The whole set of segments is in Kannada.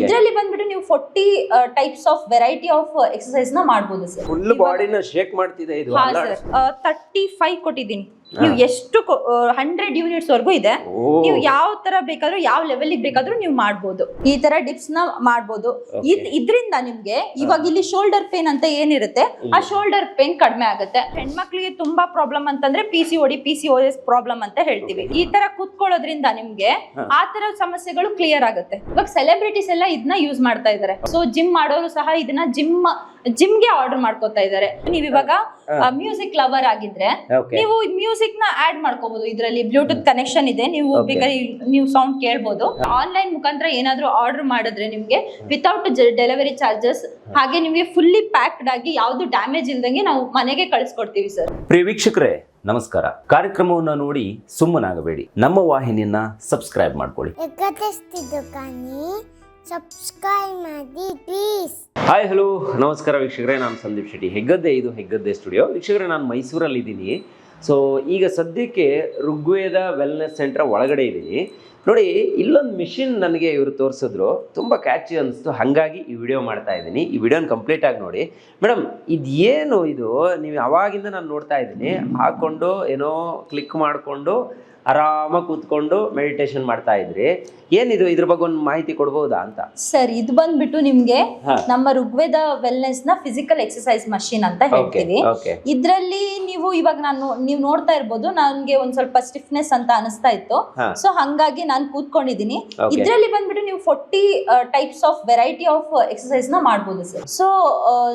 ಇದ್ರಲ್ಲಿ ಬಂದ್ಬಿಟ್ಟು ನೀವು forty types of variety of ಎಕ್ಸರ್ಸೈಸ್ನ ಮಾಡಬಹುದು ಸರ್. ಫುಲ್ ಬಾಡಿನ ಶೇಕ್ ಮಾಡ್ತಿದೆ ಇದು ಹಾ ಸರ್ ತರ್ಟಿ ಫೈವ್ ಕೊಟ್ಟಿದ್ದೀನಿ. ನೀವು ಎಷ್ಟು ಹಂಡ್ರೆಡ್ ಯೂನಿಟ್ಸ್ ವರ್ಗೂ ಇದೆ. ನೀವು ಯಾವ ತರ ಬೇಕಾದ್ರೂ ಯಾವ ಲೆವೆಲ್ ಬೇಕಾದ್ರೂ ನೀವು ಮಾಡ್ಬೋದು. ಈ ತರ ಡಿಪ್ಸ್ನ ಮಾಡ್ಬೋದು. ಇದ್- ಇದ್ರಿಂದ ನಿಮ್ಗೆ ಇವಾಗ ಇಲ್ಲಿ ಶೋಲ್ಡರ್ ಪೇನ್ ಅಂತ ಏನಿರುತ್ತೆ ಆ ಶೋಲ್ಡರ್ ಪೇನ್ ಕಡಿಮೆ ಆಗುತ್ತೆ. ಹೆಣ್ಮಕ್ಳಿಗೆ ತುಂಬಾ ಪ್ರಾಬ್ಲಮ್ ಅಂತಂದ್ರೆ P C O D P C O S problem ಅಂತ ಹೇಳ್ತೀವಿ. ಈ ತರ ಕೂತ್ಕೊಳ್ಳೋದ್ರಿಂದ ನಿಮ್ಗೆ ಆ ತರ ಸಮಸ್ಯೆಗಳು ಕ್ಲಿಯರ್ ಆಗುತ್ತೆ. ಇವಾಗ ಸೆಲೆಬ್ರಿಟೀಸ್ ಎಲ್ಲ ಇದನ್ನ ಯೂಸ್ ಮಾಡ್ತಾ ಇದಾರೆ. ಸೊ ಜಿಮ್ ಮಾಡೋರು ಸಹ ಇದನ್ನ ಜಿಮ್ ಜಿಮ್ಗೆ ಆರ್ಡರ್ ಮಾಡ್ಕೋತಾ ಇದಾರೆ. ನೀವ್ ಇವಾಗ ಮ್ಯೂಸಿಕ್ ಲವರ್ ಆಗಿದ್ರೆ ನೀವು ಮ್ಯೂಸಿಕ್ ನ ಆಡ್ ಮಾಡ್ಕೋಬಹುದು ಇದರಲ್ಲಿ ಬ್ಲೂಟೂತ್ ಕನೆಕ್ಷನ್ ಇದೆ. ನೀವು. ಬೇಕಾದ್ರೆ ನೀವು ಸೌಂಡ್ ಕೇಳಬಹುದು ಆನ್ಲೈನ್ ಮುಖಾಂತರ ಏನಾದ್ರೂ ಆರ್ಡರ್ ಮಾಡಿದ್ರೆ ನಿಮ್ಗೆ ವಿತೌಟ್ ಡೆಲಿವರಿ ಚಾರ್ಜಸ್ ಹಾಗೆ ನಿಮ್ಗೆ ಫುಲ್ಲಿ ಪ್ಯಾಕ್ಡ್ ಆಗಿ ಯಾವ್ದು ಡ್ಯಾಮೇಜ್ ಇಲ್ದಂಗೆ ನಾವು ಮನೆಗೆ ಕಳಿಸ್ಕೊಡ್ತೀವಿ ಸರ್ ಪ್ರಿಯ ವೀಕ್ಷಕರೇ ನಮಸ್ಕಾರ. ಕಾರ್ಯಕ್ರಮವನ್ನ ನೋಡಿ ಸುಮ್ಮನಾಗಬೇಡಿ. ನಮ್ಮ ವಾಹಿನಿಯನ್ನ ಸಬ್ಸ್ಕ್ರೈಬ್ ಮಾಡ್ಕೊಳ್ಳಿ. ಎಗತಿಸ್ತಿದ್ದು ಸಬ್ಸ್ಕ್ರೈಬ್ ಮಾಡಿ ಪ್ಲೀಸ್ ಹಾಯ್ ಹಲೋ ನಮಸ್ಕಾರ ವೀಕ್ಷಕರೇ ನಾನು ಸಂದೀಪ್ ಶೆಟ್ಟಿ. ಹೆಗ್ಗದ್ದೆ ಇದು ಹೆಗ್ಗದ್ದೆ ಸ್ಟುಡಿಯೋ ವೀಕ್ಷಕರೇ ನಾನು ಮೈಸೂರಲ್ಲಿ ಇದ್ದೀನಿ ಸೊ ಈಗ ಸದ್ಯಕ್ಕೆ ಋಗ್ವೇದ ವೆಲ್ನೆಸ್ ಸೆಂಟರ್ ಒಳಗಡೆ ಇದ್ದೀನಿ ನೋಡಿ ಇಲ್ಲೊಂದು ಮಿಷಿನ್ ನನಗೆ ಇವರು ತೋರಿಸಿದ್ರು. ತುಂಬ ಕ್ಯಾಚಿ ಅನಿಸ್ತು. ಹಾಗಾಗಿ ಈ ವಿಡಿಯೋ ಮಾಡ್ತಾ ಇದ್ದೀನಿ. ಈ ವಿಡಿಯೋನ ಕಂಪ್ಲೀಟ್ ಆಗಿ ನೋಡಿ. ಮೇಡಮ್ ಇದೇನು ಇದು? ನೀವು ಅವಾಗಿಂದ ನಾನು ನೋಡ್ತಾ ಇದ್ದೀನಿ ಹಾಕ್ಕೊಂಡು ಏನೋ ಕ್ಲಿಕ್ ಮಾಡಿಕೊಂಡು ಆರಾಮಾಗಿ ಕೂತ್ಕೊಂಡು ಮೆಡಿಟೇಷನ್ ಮಾಡ್ತಾ ಇದ್ರಿ. ಏನಿದು? ಇದ್ರ ಬಗ್ಗೆ ಒಂದು ಮಾಹಿತಿ ಕೊಡ್ಬೋದಾ ಅಂತ? ಸರ್ ಇದು ಬಂದ್ಬಿಟ್ಟು ನಿಮ್ಗೆ ನಮ್ಮ ಋಗ್ವೇದ ವೆಲ್ನೆಸ್ನ ಫಿಸಿಕಲ್ ಎಕ್ಸರ್ಸೈಸ್ ಮಷಿನ್ ಅಂತ ಹೇಳ್ತೀವಿ. ಇದ್ರಲ್ಲಿ ನೀವು ಇವಾಗ ನಾನು ನೀವು ನೋಡ್ತಾ ಇರ್ಬೋದು ನನ್ಗೆ ಒಂದ್ ಸ್ವಲ್ಪ ಸ್ಟಿಫ್ನೆಸ್ ಅಂತ ಅನಿಸ್ತಾ ಇತ್ತು. ಸೊ ಹಂಗಾಗಿ ನಾನು ಕೂತ್ಕೊಂಡಿದ್ದೀನಿ. ಇದರಲ್ಲಿ ಬಂದ್ಬಿಟ್ಟು ನೀವು forty types of variety of ಎಕ್ಸಸೈಸ್ನ ಮಾಡ್ಬೋದು ಸರ್ ಸೊ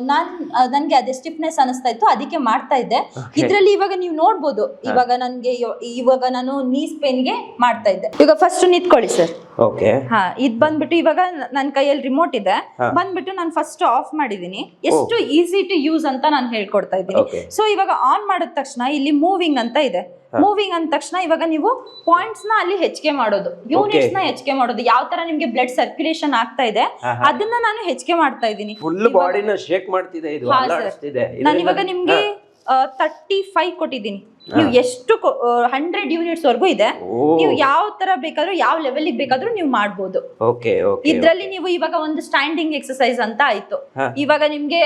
ನಾನ್ ನನ್ಗೆ ಅದೇ ಸ್ಟಿಫ್ನೆಸ್ ಅನಿಸ್ತಾ ಇತ್ತು ಅದಕ್ಕೆ ಮಾಡ್ತಾ ಇದ್ದೆ. ಇದ್ರಲ್ಲಿ ಇವಾಗ ನೀವು ನೋಡ್ಬೋದು ಇವಾಗ ನನ್ಗೆ ಇವ- ಇವಾಗ ನಾನು ನೀಸ್ಗೆ ಮಾಡ್ತಾ ಇದ್ದೆ. ಈಗ ಫಸ್ಟ್ ನಿಂತ್ಕೊಳ್ಳಿ ಸರ್ ಓಕೆ ಹಾ ಇದ್ ಬಂದ್ಬಿಟ್ಟು ಇವಾಗ ನನ್ನ ನನ್ ಕೈಯಲ್ಲಿ ರಿಮೋಟ್ ಇದೆ. ಬಂದ್ಬಿಟ್ಟು ನಾನು ಫಸ್ಟ್ ಆಫ್ ಮಾಡಿದೀನಿ. ಎಷ್ಟು ಈಸಿ ಟು ಯೂಸ್ ಅಂತ ನಾನು ಹೇಳ್ಕೊಡ್ತಾ ಇದ್ದೀನಿ. ಸೊ ಇವಾಗ ಆನ್ ಮಾಡಿದ ತಕ್ಷಣ ಇಲ್ಲಿ ಮೂವಿಂಗ್ ಅಂತ ಇದೆ. ಮೂವಿಂಗ್ ಅಂದ ತಕ್ಷಣ ಇವಾಗ ನೀವು ಪಾಯಿಂಟ್ಸ್ನ ಅಲ್ಲಿ ಹೆಚ್ಚಿಗೆ ಮಾಡೋದು. ಯೂನಿಟ್ಸ್ನ ಹೆಚ್ಚಿಗೆ ಮಾಡೋದು. ಯಾವ ತರ ನಿಮ್ಗೆ ಬ್ಲಡ್ ಸರ್ಕ್ಯುಲೇಷನ್ ಆಗ್ತಾ ಇದೆ ಅದನ್ನ ನಾನು ಹೆಚ್ಚಿಗೆ ಮಾಡ್ತಾ ಇದ್ದೀನಿ. ಫುಲ್ ಬಾಡಿನ ಶೇಕ್ ಮಾಡ್ತಿದೆ ಇದು. ಹಾ, ನಾನು ಇವಾಗ ನಿಮ್ಗೆ ತರ್ಟಿ ಫೈವ್ ಕೊಟ್ಟಿದ್ದೀನಿ. ನೀವು ಎಷ್ಟು ಹಂಡ್ರೆಡ್ ಯೂನಿಟ್ಸ್ ವರ್ಗೂ ಇದೆ. ನೀವು ಯಾವ ತರ ಬೇಕಾದ್ರೂ ಯಾವ ಲೆವೆಲ್ ಬೇಕಾದ್ರೂ ನೀವು ಮಾಡಬಹುದು ಇದ್ರಲ್ಲಿ ನೀವು ಇವಾಗ ಒಂದು ಸ್ಟ್ಯಾಂಡಿಂಗ್ ಎಕ್ಸರ್ಸೈಸ್ ಅಂತ ಆಯ್ತು. ಇವಾಗ ನಿಮ್ಗೆ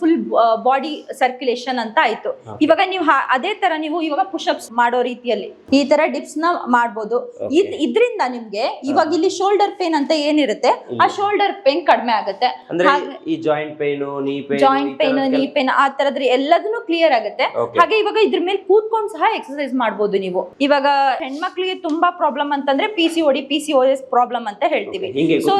ಫುಲ್ ಬಾಡಿ ಸರ್ಕ್ಯುಲೇಷನ್ ಅಂತ ಆಯ್ತು. ಇವಾಗ ನೀವು ಅದೇ ತರ ನೀವು ಇವಾಗ ಪುಷಪ್ಸ್ ಮಾಡೋ ರೀತಿಯಲ್ಲಿ ಈ ತರ ಡಿಪ್ಸ್ನ ಮಾಡಬಹುದು ಇದ್- ಇದ್ರಿಂದ ನಿಮ್ಗೆ ಇವಾಗ ಇಲ್ಲಿ ಶೋಲ್ಡರ್ ಪೇನ್ ಅಂತ ಏನಿರುತ್ತೆ ಆ ಶೋಲ್ಡರ್ ಪೇನ್ ಕಡಿಮೆ ಆಗುತ್ತೆ. ಈ joint pain joint pain knee pain ಆ ತರದ್ರ ಎಲ್ಲದನ್ನು ಕ್ಲಿಯರ್ ಆಗುತ್ತೆ. ಹಾಗೆ ಇವಾಗ ಇದ್ರ ಮೇಲೆ ಕೂತ್ಕೊಂಡು ಸಹ ಎಕ್ಸಸೈಸ್ ಮಾಡ್ಬೋದು ನೀವು. ಇವಾಗ ಹೆಣ್ಮಕ್ಳಿಗೆ ತುಂಬಾ ಪ್ರಾಬ್ಲಮ್ ಅಂತಂದ್ರೆ P C O D P C O S problem ಅಂತ ಹೇಳ್ತೀವಿ. ಸೊ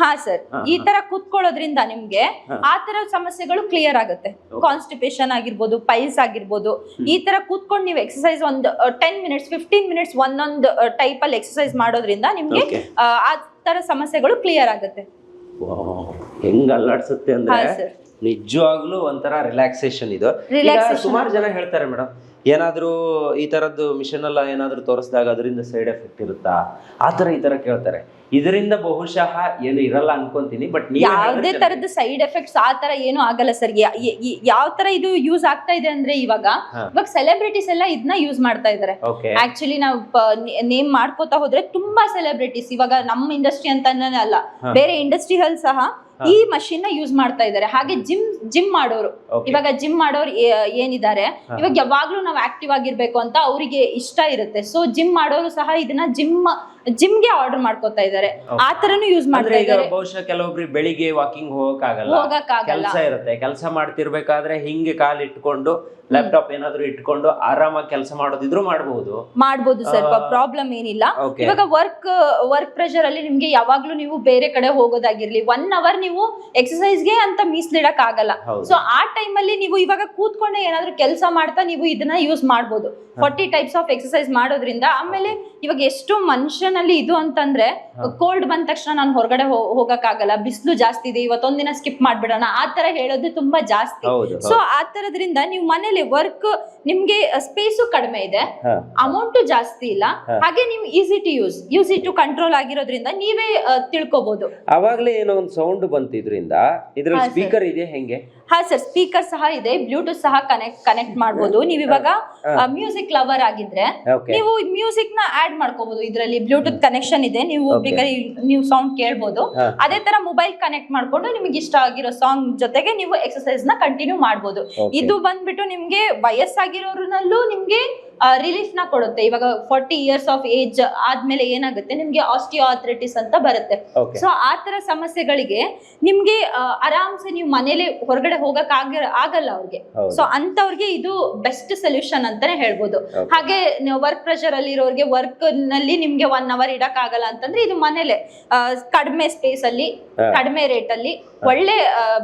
ಹಾ ಸರ್ ಈ ತರ ಕೂತ್ಕೊಳ್ಳೋದ್ರಿಂದ ನಿಮ್ಗೆ. ಆ ತರ ಸಮಸ್ಯೆಗಳು ಕ್ಲಿಯರ್ ಆಗುತ್ತೆ. ಕಾನ್ಸ್ಟಿಪೇಷನ್ ಆಗಿರ್ಬೋದು ಪೈಲ್ಸ್ ಆಗಿರ್ಬೋದು. ಈ ತರ ಕೂತ್ಕೊಂಡು ನೀವು ಎಕ್ಸಸೈಸ್ ಒಂದು ಟೆನ್ ಮಿನಿಟ್ಸ್ ಫಿಫ್ಟೀನ್ ಮಿನಿಟ್ಸ್ ಒಂದೊಂದು ಟೈಪ್ ಅಲ್ಲಿ ಎಕ್ಸಸೈಸ್ ಮಾಡೋದ್ರಿಂದ ನಿಮ್ಗೆ. ಆ ತರ ಸಮಸ್ಯೆಗಳು ಕ್ಲಿಯರ್ ಆಗುತ್ತೆ. ಹೆಂಗ್ ಅಲ್ಲಾಡ್ಸುತ್ತೆ ಅಂದ್ರೆ. ನಿಜವಾಗ್ಲೂ ಒಂಥರ ರಿಲ್ಯಾಕ್ಸೇಷನ್ ಇದು. ಸುಮಾರು ಜನ ಹೇಳ್ತಾರೆ ಮೇಡಮ್ ಏನಾದ್ರೂ ಈ ತರದ್ದು ಮಿಷನ್ ಎಲ್ಲ ಏನಾದ್ರೂ ತೋರಿಸಿದಾಗ ಅದರಿಂದ ಸೈಡ್ ಎಫೆಕ್ಟ್ ಇರುತ್ತಾ? ಆ ಥರ ಈ ತರ ಕೇಳ್ತಾರೆ. ಇದರಿಂದ ಬಹುಶಃ ಏನು ಇರಲ್ಲ ಅನ್ಕೊಂತೀನಿ ಬಟ್ ಯಾವುದೇ ತರದ ಸೈಡ್ ಎಫೆಕ್ಟ್ಸ್ ಆ ತರ ಏನು ಆಗಲ್ಲ ಸರ್ ಯಾವ ತರ ಇದು ಯೂಸ್ ಆಗ್ತಾ ಇದೆ ಅಂದ್ರೆ ಇವಾಗ. ಇವಾಗ ಸೆಲೆಬ್ರಿಟೀಸ್ ಎಲ್ಲ ಇದನ್ನ ಯೂಸ್ ಮಾಡ್ತಾ ಇದಾರೆ. ಆಕ್ಚುಲಿ ನಾವು ನೇಮ್ ಮಾಡ್ಕೋತಾ ಹೋದ್ರೆ ತುಂಬಾ ಸೆಲೆಬ್ರಿಟೀಸ್ ಇವಾಗ ನಮ್ಮ ಇಂಡಸ್ಟ್ರಿ ಅಂತಾನೆ ಅಲ್ಲ. ಬೇರೆ ಇಂಡಸ್ಟ್ರಿಯಲ್ಲಿ ಸಹ ಈ ಮಷಿನ್ನ ಯೂಸ್ ಮಾಡ್ತಾ ಇದ್ದಾರೆ. ಹಾಗೆ ಜಿಮ್ ಜಿಮ್ ಮಾಡೋರು. ಇವಾಗ ಜಿಮ್ ಮಾಡೋರು ಏನಿದ್ದಾರೆ? ಇವಾಗ ಯಾವಾಗ್ಲೂ ನಾವು ಆಕ್ಟಿವ್ ಆಗಿರ್ಬೇಕು ಅಂತ ಅವರಿಗೆ ಇಷ್ಟ ಇರುತ್ತೆ. ಸೊ ಜಿಮ್ ಮಾಡೋರು ಸಹ ಇದನ್ನ ಜಿಮ್ಗೆ ಆರ್ಡರ್ ಮಾಡ್ಕೋತಾ ಇದ್ದಾರೆ. ಆ ತರನು ಯೂಸ್ ಮಾಡ್ತಾರೆ ಮಾಡ್ತಾ ಈಗ ಇದ್ದಾರೆ. ಬಹುಶಃ ಕೆಲವೊಬ್ರಿಗೆ ಬೆಳಿಗ್ಗೆ ವಾಕಿಂಗ್ ಹೋಗಕ್ಕಾಗಲ್ಲ. ಕೆಲಸ ಇರುತ್ತೆ. ಕೆಲಸ ಮಾಡ್ತಿರ್ಬೇಕಾದ್ರೆ ಹಿಂಗೆ ಕಾಲ್ ಇಟ್ಕೊಂಡು ಲ್ಯಾಪ್ಟಾಪ್ ಏನಾದ್ರು ಇಟ್ಕೊಂಡು ಆರಾಮಾಗಿ ಕೆಲಸ ಮಾಡೋದಿದ್ರು ಮಾಡಬಹುದು ಮಾಡಬಹುದು ಸರ್ ಪ್ರಾಬ್ಲಮ್ ಏನಿಲ್ಲ. ಇವಾಗ ವರ್ಕ್ ವರ್ಕ್ ಪ್ರೆಷರ್ ಅಲ್ಲಿ ನಿಮ್ಗೆ ಯಾವಾಗ್ಲೂ ನೀವು ಬೇರೆ ಕಡೆ ಹೋಗೋದಾಗಿರ್ಲಿ ಒನ್ ಅವರ್ ನೀವು ಎಕ್ಸಸೈಸ್ಗೆ ಅಂತ ಮೀಸಲಿಡಕ್ ಆಗಲ್ಲ. ಸೊ ಆ ಟೈಮ್ ಅಲ್ಲಿ ನೀವು ಇವಾಗ ಕೂತ್ಕೊಂಡೆ ಏನಾದ್ರು ಕೆಲಸ ಮಾಡ್ತಾ ನೀವು ಇದನ್ನ ಯೂಸ್ ಮಾಡಬಹುದು ಫಾರ್ಟಿ ಟೈಪ್ಸ್ ಆಫ್ ಎಕ್ಸಸೈಸ್ ಮಾಡೋದ್ರಿಂದ ಆಮೇಲೆ ಇವಾಗ ಎಷ್ಟು ಮನುಷ್ಯನಲ್ಲಿ ಇದು ಅಂತಂದ್ರೆ ಕೋಲ್ಡ್ ಬಂದ ತಕ್ಷಣ ನಾನು ಹೊರಗಡೆ ಹೋಗಕ್ ಆಗಲ್ಲ ಬಿಸಿಲು ಜಾಸ್ತಿ ಇದೆ ಇವತ್ತೊಂದಿನ ಸ್ಕಿಪ್ ಮಾಡ್ಬಿಡೋಣ ಆ ತರ ಹೇಳೋದು ತುಂಬಾ ಜಾಸ್ತಿ. ಸೊ ಆ ತರದ್ರಿಂದ ನೀವು ಮನೇಲಿ ವರ್ಕ್ ನಿಮ್ಗೆ ಸ್ಪೇಸು ಕಡಿಮೆ ಇದೆ. ಅಮೌಂಟ್ ಜಾಸ್ತಿ ಇಲ್ಲ. ಹಾಗೆ ನೀವು easy to use easy to control ಆಗಿರೋದ್ರಿಂದ ನೀವೇ ತಿಳ್ಕೊಬಹುದು ಅವಾಗ್ಲೇ ಏನೋ ಒಂದು ಸೌಂಡ್ ಬಂತು ಇದ್ರಿಂದ ಇದ್ರಲ್ಲಿ ಸ್ಪೀಕರ್ ಇದೆ ಹೆಂಗೆ? ಹಾ ಸರ್ ಸ್ಪೀಕರ್ ಸಹ ಇದೆ ಬ್ಲೂಟೂತ್ ಸಹ ಕನೆಕ್ಟ್ ಕನೆಕ್ಟ್ ಮಾಡಬಹುದು ನೀವು ಇವಾಗ ಮ್ಯೂಸಿಕ್ ಲವರ್ ಆಗಿದ್ರೆ ನೀವು ಮ್ಯೂಸಿಕ್ನ ಆಡ್ ಮಾಡ್ಕೋಬಹುದು ಇದರಲ್ಲಿ ಬ್ಲೂಟೂತ್ ಕನೆಕ್ಷನ್ ಇದೆ ನೀವು ಬೇಕಾದ್ರೆ ನೀವು ಸೌಂಡ್ ಕೇಳ್ಬೋದು. ಅದೇ ತರ ಮೊಬೈಲ್ ಕನೆಕ್ಟ್ ಮಾಡ್ಕೊಂಡು ನಿಮ್ಗೆ ಇಷ್ಟ ಆಗಿರೋ ಸಾಂಗ್ ಜೊತೆಗೆ ನೀವು ಎಕ್ಸರ್ಸೈಸ್ನ ಕಂಟಿನ್ಯೂ ಮಾಡಬಹುದು ಇದು ಬಂದ್ಬಿಟ್ಟು ನಿಮ್ಗೆ ವಯಸ್ಸಾಗಿರೋರ್ನಲ್ಲೂ ನಿಮ್ಗೆ ರಿಲೀಫ್ನ ಕೊಡುತ್ತೆ. ಇವಾಗ ಫಾರ್ಟಿ ಇಯರ್ಸ್ ಆಫ್ ಏಜ್ ಆದ್ಮೇಲೆ ಏನಾಗುತ್ತೆ? ನಿಮ್ಗೆ ಆಸ್ಟಿಯೋ ಆಥ್ರೈಟಿಸ್ ಅಂತ ಬರುತ್ತೆ. ಸೊ ಆ ತರ ಸಮಸ್ಯೆಗಳಿಗೆ ನಿಮ್ಗೆ ಆರಾಮ್ಸೆ ನೀವು ಮನೇಲಿ ಹೊರಗಡೆ ಹೋಗಕ್ ಆಗ ಆಗಲ್ಲ ಅವ್ರಿಗೆ. ಸೊ ಅಂತವ್ರಿಗೆ ಇದು ಬೆಸ್ಟ್ ಸೊಲ್ಯೂಷನ್ ಅಂತಾನೆ ಹೇಳ್ಬೋದು. ಹಾಗೆ ವರ್ಕ್ ಪ್ರೆಷರ್ ಅಲ್ಲಿ ಇರೋರಿಗೆ ವರ್ಕ್ನಲ್ಲಿ ನಿಮ್ಗೆ ಒನ್ ಅವರ್ ಇಡಕ್ ಆಗಲ್ಲ ಅಂತಂದ್ರೆ ಇದು ಮನೇಲೆ ಕಡಿಮೆ ಸ್ಪೇಸ್ ಅಲ್ಲಿ. ಕಡಿಮೆ ರೇಟ್ ಅಲ್ಲಿ ಒಳ್ಳೆ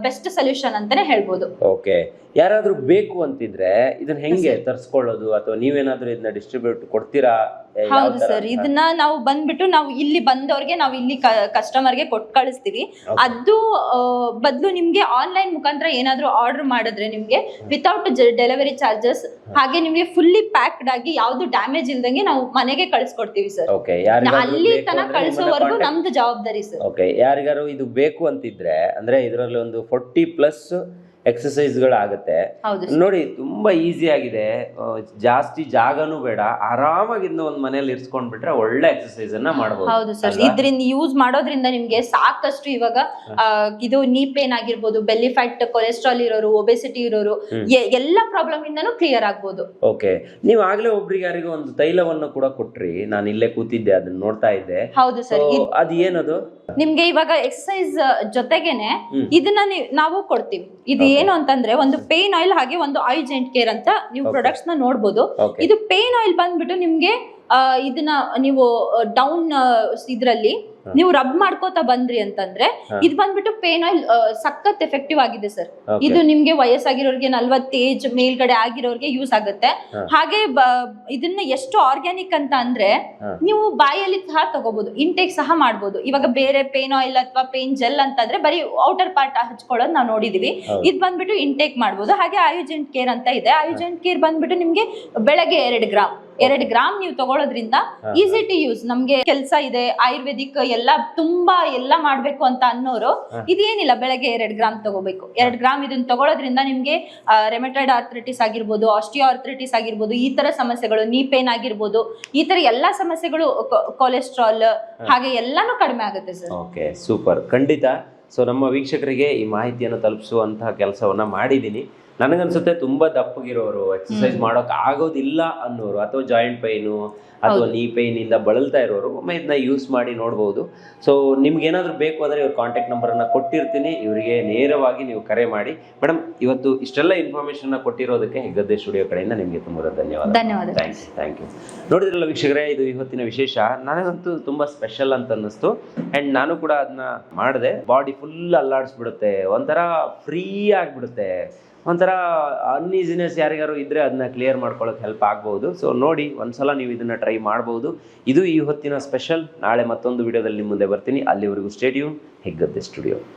ಬೆಸ್ಟ್ ಸೊಲ್ಯೂಷನ್ ಅಂತಾನೆ ಹೇಳ್ಬೋದು. ಓಕೆ ಯಾರಾದ್ರೂ ಬೇಕು ಅಂತಿದ್ರೆ ಇದನ್ನ ಹೆಂಗೆ ತರಿಸ್ಕೊಳ್ಳೋದು? ಅಥವಾ ನೀವೇನಾದ್ರೂ ಇದನ್ನ ಡಿಸ್ಟ್ರಿಬ್ಯೂಟ್ ಕೊಡ್ತೀರಾ? ಏ, ಯಾವ ಹೌದು? ಸರ್. ಇದನ್ನ ನಾವು ಬಂದ್ಬಿಟ್ಟು ನಾವು ಇಲ್ಲಿ ಬಂದವ್ರಿಗೆ ನಾವು ಇಲ್ಲಿ ಕಸ್ಟಮರ್ಗೆ ಕೊಟ್ಟು ಕಳಿಸ್ತೀವಿ. ಅದು ಬದಲು ನಿಮ್ಗೆ ಆನ್ಲೈನ್ ಮುಖಾಂತರ ಏನಾದ್ರೂ ಆರ್ಡರ್ ಮಾಡಿದ್ರೆ ನಿಮ್ಗೆ ವಿತೌಟ್ ಡೆಲಿವರಿ ಚಾರ್ಜಸ್ ಹಾಗೆ ನಿಮ್ಗೆ ಫುಲ್ಲಿ ಪ್ಯಾಕ್ಡ್ ಆಗಿ ಯಾವ್ದು ಡ್ಯಾಮೇಜ್ ಇಲ್ದಂಗೆ ನಾವು ಮನೆಗೆ ಕಳಿಸ್ಕೊಡ್ತೀವಿ ಸರ್. ಓಕೆ ಯಾರಿಗಾದ್ರೂ ಅಲ್ಲಿ ಬೇಕು ತನಕ ಅಂದ್ರೆ ಕಳಿಸೋವರೆಗೂ contact- ನಮ್ದು ಜವಾಬ್ದಾರಿ ಸರ್. ಓಕೆ ಯಾರಿಗಾರು ಇದು ಬೇಕು ಅಂತಿದ್ರೆ ಅಂದ್ರೆ ಇದರಲ್ಲಿ ಒಂದು ಫೋರ್ಟಿ ಪ್ಲಸ್ ಎಕ್ಸಸೈಸ್ಗಳಾಗುತ್ತೆ. ನೋಡಿ ತುಂಬಾ ಈಸಿ ಆಗಿದೆ. ಜಾಸ್ತಿ ಜಾಗನೂ ಬೇಡ. ಆರಾಮಾಗಿ ಒಂದ್ ಮನೇಲಿ ಇರ್ಸ್ಕೊಂಡ್ ಬಿಟ್ರೆ ಒಳ್ಳೆ ಎಕ್ಸಸೈಸ್ ಅನ್ನ ಮಾಡಬಹುದು ಹೌದು ಸರ್. ಇದ್ರಿಂದ ಯೂಸ್ ಮಾಡೋದ್ರಿಂದ ನಿಮ್ಗೆ ಸಾಕಷ್ಟು ಇವಾಗ ಇದು ನೀ ಪೇನ್ ಆಗಿರ್ಬೋದು ಬೆಲ್ಲಿ ಫ್ಯಾಟ್ ಕೊಲೆಸ್ಟ್ರಾಲ್ ಇರೋರು ಒಬೆಸಿಟಿ ಇರೋರು ಎಲ್ಲ ಪ್ರಾಬ್ಲಮ್ ಇಂದನೂ ಕ್ಲಿಯರ್ ಆಗ್ಬೋದು. ಓಕೆ. ನೀವು ಆಗ್ಲೇ ಒಬ್ರಿಗೆ ಯಾರಿಗೂ ಒಂದು ತೈಲವನ್ನು ಕೂಡ ಕೊಟ್ರಿ. ನಾನು ಇಲ್ಲೇ ಕೂತಿದ್ದೆ ಅದನ್ನ ನೋಡ್ತಾ ಇದ್ದೆ. ಹೌದು ಸರ್. ಅದು ಏನದು? ನಿಮ್ಗೆ ಇವಾಗ ಎಕ್ಸಸೈಸ್ ಜೊತೆಗೇನೆ ಇದನ್ನ ನೀವ್- ನಾವು ಕೊಡ್ತೀವಿ. ಇದು ಏನು ಅಂತಂದ್ರೆ ಒಂದು ಪೇನ್ ಆಯಿಲ್ ಹಾಗೆ ಒಂದು ಐ ಜೆಂಟ್ ಕೇರ್ ಅಂತ ನೀವು. ಪ್ರಾಡಕ್ಟ್ಸ್ನ ನೋಡಬಹುದು ಇದು ಪೇನ್ ಆಯಿಲ್ ಬಂದ್ಬಿಟ್ಟು ನಿಮ್ಗೆ ಇದನ್ನ ನೀವು ಡೌನ್ ಇದ್ರಲ್ಲಿ ನೀವು ರಬ್ ಮಾಡ್ಕೋತಾ ಬಂದ್ರಿ ಅಂತಂದ್ರೆ. ಇದು ಬಂದ್ಬಿಟ್ಟು ಪೇನ್ ಆಯಿಲ್ ಸಖತ್ ಎಫೆಕ್ಟಿವ್ ಆಗಿದೆ ಸರ್. ಇದು ನಿಮ್ಗೆ ವಯಸ್ಸಾಗಿರೋರ್ಗೆ ನಲ್ವತ್ತು ಏಜ್ ಮೇಲ್ಗಡೆ ಆಗಿರೋರ್ಗೆ ಯೂಸ್ ಆಗುತ್ತೆ. ಹಾಗೆ ಇದನ್ನ ಎಷ್ಟು ಆರ್ಗ್ಯಾನಿಕ್ ಅಂತ ಅಂದ್ರೆ ನೀವು ಬಾಯಲ್ಲಿ ಸಹ ತಗೋಬಹುದು ಇಂಟೇಕ್ ಸಹ ಮಾಡ್ಬೋದು. ಇವಾಗ ಬೇರೆ ಪೇನ್ ಆಯಿಲ್ ಅಥವಾ ಪೇನ್ ಜೆಲ್ ಅಂತಂದ್ರೆ ಬರೀ ಔಟರ್ ಪಾರ್ಟ್ ಹಚ್ಕೊಳ್ಳೋದು ನಾವು ನೋಡಿದೀವಿ. ಇದು ಬಂದ್ಬಿಟ್ಟು ಇಂಟೇಕ್ ಮಾಡ್ಬೋದು. ಹಾಗೆ ಆಯುಜೆಂಟ್ ಕೇರ್ ಅಂತ ಇದೆ. ಆಯುಜೆಂಟ್ ಕೇರ್ ಬಂದ್ಬಿಟ್ಟು ನಿಮ್ಗೆ ಬೆಳಗ್ಗೆ ಎರಡು ಗ್ರಾಮ್ ಎರಡು ಗ್ರಾಮ್ ನೀವು ತಗೊಳ್ಳೋದ್ರಿಂದ. ಈಸಿ ಟು ಯೂಸ್ ನಮ್ಗೆ ಕೆಲಸ ಇದೆ ಆಯುರ್ವೇದಿಕ್ ಎಲ್ಲ ತುಂಬಾ ಎಲ್ಲ ಮಾಡ್ಬೇಕು ಅಂತ ಅನ್ನೋರು ಇದೇನಿಲ್ಲ ಬೆಳಗ್ಗೆ ಎರಡ್ ಗ್ರಾಮ್ ತಗೋಬೇಕು. ಎರಡ್ ಗ್ರಾಮ್ ಇದನ್ನ ತಗೊಳ್ಳೋದ್ರಿಂದ ನಿಮ್ಗೆ ರೆಮೆಟೈಡ್ ಆರ್ಥ್ರೈಟಿಸ್ ಆಗಿರ್ಬೋದು ಆಸ್ಟಿಯೋ ಆರ್ಥ್ರೈಟಿಸ್ ಆಗಿರ್ಬೋದು ಈ ತರ ಸಮಸ್ಯೆಗಳು ನೀ ಪೇನ್ ಆಗಿರ್ಬೋದು ಈ ತರ ಎಲ್ಲಾ ಸಮಸ್ಯೆಗಳು ಕೊಲೆಸ್ಟ್ರಾಲ್ ಹಾಗೆ ಎಲ್ಲಾನು ಕಡಿಮೆ ಆಗುತ್ತೆ ಸರ್. Okay super. ಖಂಡಿತ. ಸೊ ನಮ್ಮ ವೀಕ್ಷಕರಿಗೆ ಈ ಮಾಹಿತಿಯನ್ನು ತಲುಪಿಸುವಂತಹ ಕೆಲಸವನ್ನ ಮಾಡಿದೀನಿ ನನಗನ್ಸುತ್ತೆ ತುಂಬಾ ದಪ್ಪಗಿರೋರು ಎಕ್ಸಸೈಸ್ ಮಾಡೋಕ್ ಆಗೋದಿಲ್ಲ ಅನ್ನೋರು ಅಥವಾ ಜಾಯಿಂಟ್ ಪೈನು ಅಥವಾ ನೀ ಪೈನ್ ಇಂದ ಬಳಲ್ತಾ ಇರೋರು ಒಮ್ಮೆ ಇದನ್ನ ಯೂಸ್ ಮಾಡಿ ನೋಡಬಹುದು ಸೊ ನಿಮ್ಗೆ ಏನಾದರೂ ಬೇಕು ಅಂದರೆ ಇವ್ರ ಕಾಂಟ್ಯಾಕ್ಟ್ ನಂಬರನ್ನು ಕೊಟ್ಟಿರ್ತೀನಿ. ಇವರಿಗೆ ನೇರವಾಗಿ ನೀವು ಕರೆ ಮಾಡಿ. ಮೇಡಮ್ ಇವತ್ತು ಇಷ್ಟೆಲ್ಲ ಇನ್ಫಾರ್ಮೇಷನ್ನ ಕೊಟ್ಟಿರೋದಕ್ಕೆ ಹೆಗ್ಗದ್ದೆ ಸ್ಟುಡಿಯೋ ಕಡೆಯಿಂದ ನಿಮಗೆ ತುಂಬ ಧನ್ಯವಾದ. ಧನ್ಯವಾದ ಥ್ಯಾಂಕ್ ಯು ಥ್ಯಾಂಕ್ ಯು ನೋಡಿದ್ರಲ್ಲ ವೀಕ್ಷಕರೇ ಇದು ಇವತ್ತಿನ ವಿಶೇಷ. ನನಗಂತೂ ತುಂಬ ಸ್ಪೆಷಲ್ ಅಂತ ಅನ್ನಿಸ್ತು ಆ್ಯಂಡ್ ನಾನು ಕೂಡ ಅದನ್ನ ಮಾಡಿದೆ. ಬಾಡಿ ಫುಲ್ ಅಲ್ಲಾಡಿಸ್ಬಿಡುತ್ತೆ. ಒಂಥರ ಫ್ರೀ ಆಗಿಬಿಡುತ್ತೆ. ಒಂಥರ ಅನ್ಈಸಿನೆಸ್ ಯಾರಿಗಾರು ಇದ್ದರೆ ಅದನ್ನ ಕ್ಲಿಯರ್ ಮಾಡ್ಕೊಳ್ಳೋಕೆ ಹೆಲ್ಪ್ ಆಗ್ಬೋದು. ಸೊ ನೋಡಿ, ಒಂದ್ಸಲ ನೀವು ಇದನ್ನು ಟ್ರೈ ಮಾಡ್ಬೋದು. ಇದು ಈ ಹೊತ್ತಿನ ಸ್ಪೆಷಲ್ ನಾಳೆ ಮತ್ತೊಂದು ವಿಡಿಯೋದಲ್ಲಿ ನಿಮ್ಮ ಮುಂದೆ ಬರ್ತೀನಿ. ಅಲ್ಲಿವರೆಗೂ ಸ್ಟೇಡಿಯಂ ಹೆಗ್ಗದ್ದೆ ಸ್ಟುಡಿಯೋ